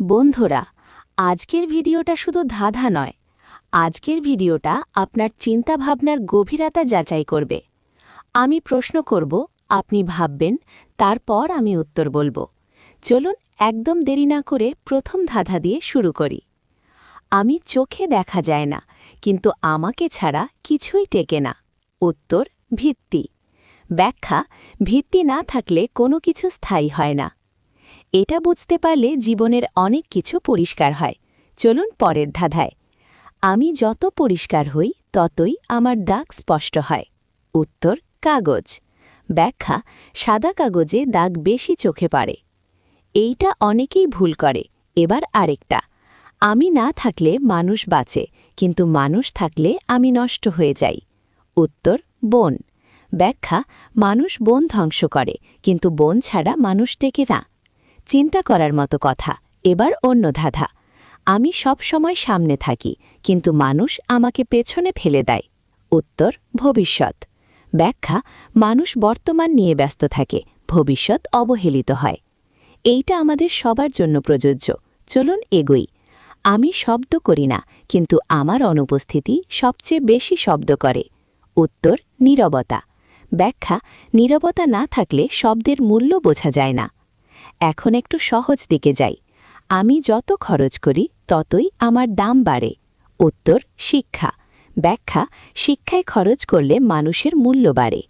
বন্ধুরা, আজকের ভিডিওটা শুধু ধাঁধা নয়। আজকের ভিডিওটা আপনার চিন্তাভাবনার গভীরতা যাচাই করবে। আমি প্রশ্ন করব, আপনি ভাববেন, তারপর আমি উত্তর বলব। চলুন একদম দেরি না করে প্রথম ধাঁধা দিয়ে শুরু করি। আমি চোখে দেখা যায় না, কিন্তু আমাকে ছাড়া কিছুই টেকে না। উত্তর, ভিত্তি। ব্যাখ্যা, ভিত্তি না থাকলে কোনো কিছু স্থায়ী হয় না। এটা বুঝতে পারলে জীবনের অনেক কিছু পরিষ্কার হয়। চলুন পরের ধাঁধায়। আমি যত পরিষ্কার হই, ততই আমার দাগ স্পষ্ট হয়। উত্তর, কাগজ। ব্যাখ্যা, সাদা কাগজে দাগ বেশি চোখে পড়ে। এইটা অনেকেই ভুল করে। এবার আরেকটা। আমি না থাকলে মানুষ বাঁচে, কিন্তু মানুষ থাকলে আমি নষ্ট হয়ে যাই। উত্তর, বন। ব্যাখ্যা, মানুষ বন ধ্বংস করে, কিন্তু বন ছাড়া মানুষ টেকে না। চিন্তা করার মতো কথা। এবার অন্য ধাঁধা। আমি সব সময় সামনে থাকি, কিন্তু মানুষ আমাকে পেছনে ফেলে দেয়। উত্তর, ভবিষ্যৎ। ব্যাখ্যা, মানুষ বর্তমান নিয়ে ব্যস্ত থাকে, ভবিষ্যৎ অবহেলিত হয়। এইটা আমাদের সবার জন্য প্রযোজ্য। চলুন এগোই। আমি শব্দ করি না, কিন্তু আমার অনুপস্থিতি সবচেয়ে বেশি শব্দ করে। উত্তর, নীরবতা। ব্যাখ্যা, নীরবতা না থাকলে শব্দের মূল্য বোঝা যায় না। এখন একটু সহজ দিকে যাই। আমি যত খরচ করি, ততই আমার দাম বাড়ে। উত্তর, শিক্ষা। ব্যাখ্যা, শিক্ষায় খরচ করলে মানুষের মূল্য বাড়ে।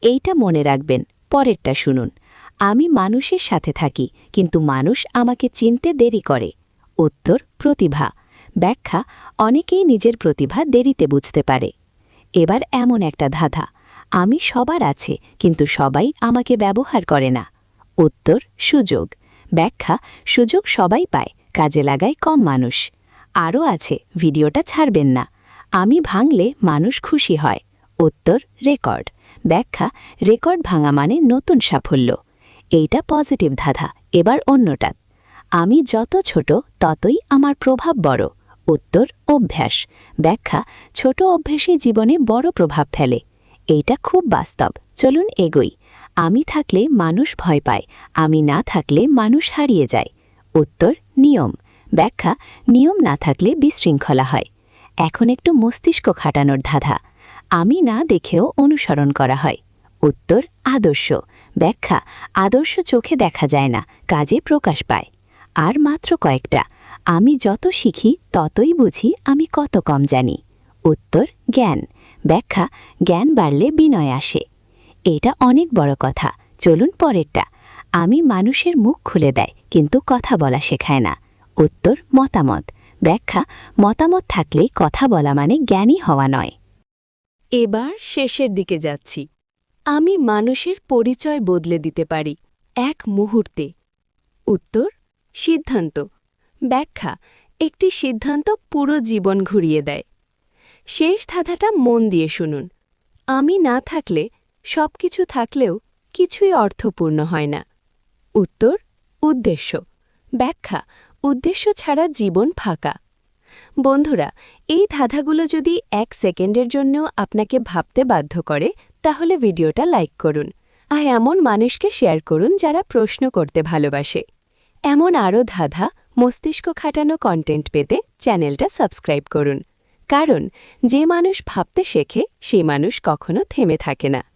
এইটা মনে রাখবেন, পরেরটা শুনুন। আমি মানুষের সাথে থাকি, কিন্তু মানুষ আমাকে চিনতে দেরি করে। উত্তর, প্রতিভা। ব্যাখ্যা, অনেকেই নিজের প্রতিভা দেরিতে বুঝতে পারে। এবার এমন একটা ধাঁধা। আমি সবার আছে, কিন্তু সবাই আমাকে ব্যবহার করে না। উত্তর, সুযোগ। ব্যাখ্যা, সুযোগ সবাই পায়, কাজে লাগায় কম মানুষ। আরও আছে, ভিডিওটা ছাড়বেন না। আমি ভাঙলে মানুষ খুশি হয়। উত্তর, রেকর্ড। ব্যাখ্যা, রেকর্ড ভাঙা মানে নতুন সাফল্য। এইটা পজিটিভ ধাঁধা, এবার অন্যটা। আমি যত ছোট, ততই আমার প্রভাব বড়। উত্তর, অভ্যাস। ব্যাখ্যা, ছোট অভ্যাসই জীবনে বড় প্রভাব ফেলে। এইটা খুব বাস্তব। চলুন এগোই। আমি থাকলে মানুষ ভয় পায়, আমি না থাকলে মানুষ হারিয়ে যায়। উত্তর, নিয়ম। ব্যাখ্যা, নিয়ম না থাকলে বিশৃঙ্খলা হয়। এখন একটু মস্তিষ্ক খাটানোর ধাঁধা। আমি না দেখেও অনুসরণ করা হয়। উত্তর, আদর্শ। ব্যাখ্যা, আদর্শ চোখে দেখা যায় না, কাজে প্রকাশ পায়। আর মাত্র কয়েকটা। আমি যত শিখি, ততই বুঝি আমি কত কম জানি। উত্তর, জ্ঞান। ব্যাখ্যা, জ্ঞান বাড়লে বিনয় আসে। এটা অনেক বড় কথা। চলুন পরেরটা। আমি মানুষের মুখ খুলে দেয়, কিন্তু কথা বলা শেখায় না। উত্তর, মতামত। ব্যাখ্যা, মতামত থাকলেই কথা বলা মানে জ্ঞানী হওয়া নয়। এবার শেষের দিকে যাচ্ছি। আমি মানুষের পরিচয় বদলে দিতে পারি এক মুহূর্তে। উত্তর, সিদ্ধান্ত। ব্যাখ্যা, একটি সিদ্ধান্ত পুরো জীবন ঘুরিয়ে দেয়। শেষ ধাঁধাটা মন দিয়ে শুনুন। আমি না থাকলে সব কিছু থাকলেও কিছুই অর্থপূর্ণ হয় না। উত্তর, উদ্দেশ্য। ব্যাখ্যা, উদ্দেশ্য ছাড়া জীবন ফাঁকা। বন্ধুরা, এই ধাঁধাগুলো যদি এক সেকেন্ডের জন্যও আপনাকে ভাবতে বাধ্য করে, তাহলে ভিডিওটা লাইক করুন। আর এমন মানুষকে শেয়ার করুন যারা প্রশ্ন করতে ভালোবাসে। এমন আরও ধাঁধা, মস্তিষ্ক খাটানো কন্টেন্ট পেতে চ্যানেলটা সাবস্ক্রাইব করুন। কারণ, যে মানুষ ভাবতে শেখে, সেই মানুষ কখনো থেমে থাকে না।